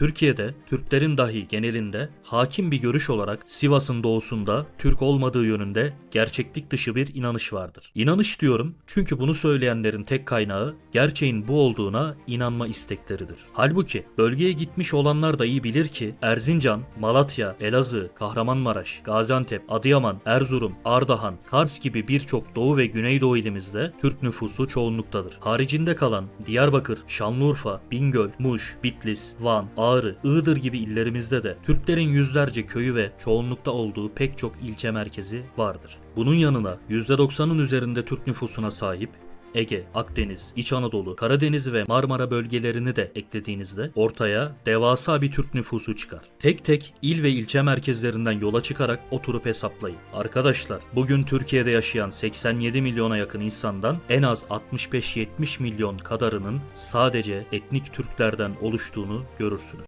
Türkiye'de Türklerin dahi genelinde hakim bir görüş olarak Sivas'ın doğusunda Türk olmadığı yönünde gerçeklik dışı bir inanış vardır. İnanış diyorum çünkü bunu söyleyenlerin tek kaynağı gerçeğin bu olduğuna inanma istekleridir. Halbuki bölgeye gitmiş olanlar da iyi bilir ki Erzincan, Malatya, Elazığ, Kahramanmaraş, Gaziantep, Adıyaman, Erzurum, Ardahan, Kars gibi birçok Doğu ve Güneydoğu ilimizde Türk nüfusu çoğunluktadır. Haricinde kalan Diyarbakır, Şanlıurfa, Bingöl, Muş, Bitlis, Van, Ağrı, Iğdır gibi illerimizde de Türklerin yüzlerce köyü ve çoğunlukta olduğu pek çok ilçe merkezi vardır. Bunun yanına %90'ın üzerinde Türk nüfusuna sahip Ege, Akdeniz, İç Anadolu, Karadeniz ve Marmara bölgelerini de eklediğinizde ortaya devasa bir Türk nüfusu çıkar. Tek tek il ve ilçe merkezlerinden yola çıkarak oturup hesaplayın. Arkadaşlar, bugün Türkiye'de yaşayan 87 milyona yakın insandan en az 65-70 milyon kadarının sadece etnik Türklerden oluştuğunu görürsünüz.